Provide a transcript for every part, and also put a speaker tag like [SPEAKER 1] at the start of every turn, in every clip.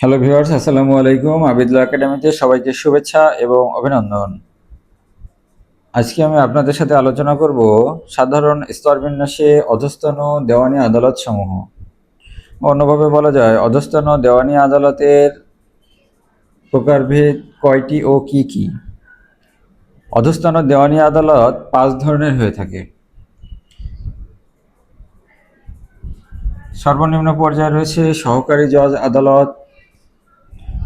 [SPEAKER 1] Hello viewers আসসালামু আলাইকুম আবিদুল্লাহ একাডেমিতে সবাইকে শুভেচ্ছা এবং অভিনন্দন। আজকে আমি আপনাদের সাথে আলোচনা করব সাধারণ স্তরবিন্যাসে অধস্তন দেওয়ানি আদালত সমূহ অন্যভাবে বলা যায়, অধস্তন দেওয়ানি আদালতের প্রকারভেদ কয়টি ও কি কি? অধস্তন দেওয়ানি আদালত পাঁচ ধরনের হয়ে থাকে। সর্বনিম্ন পর্যায়ে রয়েছে সহকারী জজ আদালত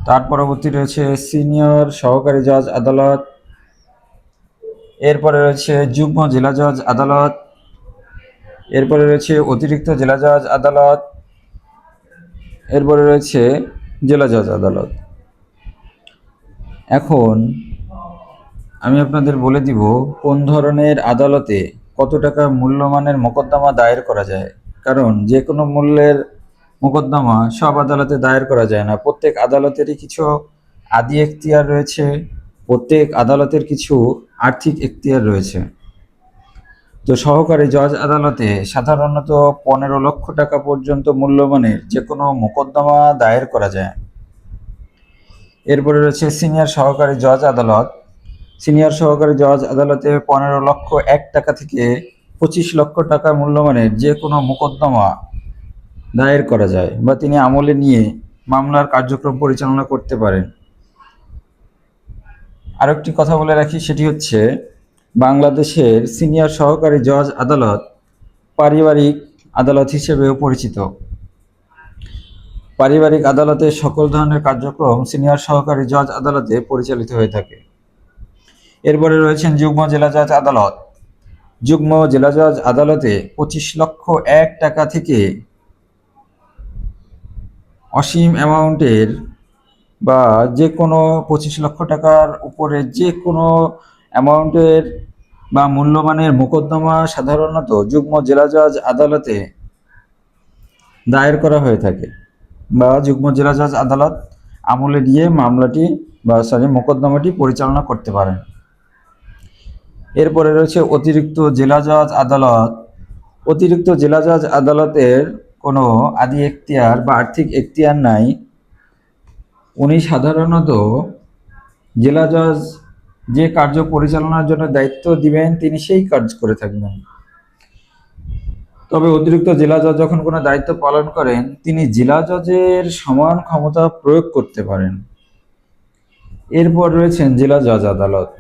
[SPEAKER 1] তার পরবর্তী রয়েছে সিনিয়র সহকারী জজ আদালত। এরপরে রয়েছে যুগ্ম জেলা জজ আদালত। এরপরে রয়েছে অতিরিক্ত জেলা জজ আদালত। এরপরে রয়েছে জেলা জজ আদালত। এখন আমি আপনাদের বলে দিব কোন ধরনের আদালতে কত টাকা মূল্যমানের মোকদ্দমা দায়ের করা যায়। কারণ যে কোনো মূল্যের মোকদ্দমা সব আদালতে দায়ের করা যায় না। প্রত্যেক আদালতেরই কিছু আদি এখতিয়ার রয়েছে, প্রত্যেক আদালতের কিছু আর্থিক এখতিয়ার রয়েছে। তো সহকারী জজ আদালতে সাধারণত পনেরো লক্ষ টাকা পর্যন্ত মূল্যমানের যে কোনো মোকদ্দমা দায়ের করা যায়। এরপরে রয়েছে সিনিয়র সহকারী জজ আদালত। সিনিয়র সহকারী জজ আদালতে পনেরো লক্ষ এক টাকা থেকে পঁচিশ লক্ষ টাকা মূল্যমানের যে কোনো মোকদ্দমা দায়ের করা যায় বা তিনি আমলে নিয়ে মামলার কার্যক্রম পরিচালনা করতে পারেন। আরেকটি কথা বলে রাখি সেটি হচ্ছে, বাংলাদেশের সিনিয়র সহকারী জজ আদালত পারিবারিক আদালত হিসেবেও পরিচিত। পারিবারিক আদালতে সকল ধরনের কার্যক্রম সিনিয়র সহকারী জজ আদালতে পরিচালিত হয়ে থাকে। এরপরে রয়েছেন যুগ্ম জেলা জজ আদালত। যুগ্ম জেলা জজ আদালতে পঁচিশ লক্ষ এক টাকা থেকে অসীম অ্যামাউন্টের বা যে কোনো পঁচিশ লক্ষ টাকার উপরে যে কোনো অ্যামাউন্টের বা মূল্যমানের মোকদ্দমা সাধারণত যুগ্ম জেলা জজ আদালতে দায়ের করা হয়ে থাকে বা যুগ্ম জেলা জজ আদালত আমলে নিয়ে মামলাটি বা সরি মোকদ্দমাটি পরিচালনা করতে পারেন। এরপরে রয়েছে অতিরিক্ত জেলা জজ আদালত। অতিরিক্ত জেলা জজ আদালতের কোনো আদি এখতিয়ার বা আর্থিক এখতিয়ার নাই। উনি সাধারণত জেলা জজ যে কার্য পরিচালনার জন্য দায়িত্ব দিবেন, তিনি সেই কাজ করে থাকবেন। তবে অতিরিক্ত জেলা জজ যখন কোনো দায়িত্ব পালন করেন, তিনি জেলা জজের সমান ক্ষমতা প্রয়োগ করতে পারেন। এরপর রয়েছেন জেলা জজ আদালত।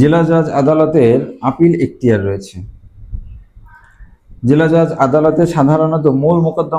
[SPEAKER 1] জেলা জজ আদালতের আপিল এখতিয়ার রয়েছে। জেলা জজ আদালতে সাধারণত মূল মোকদ্দমা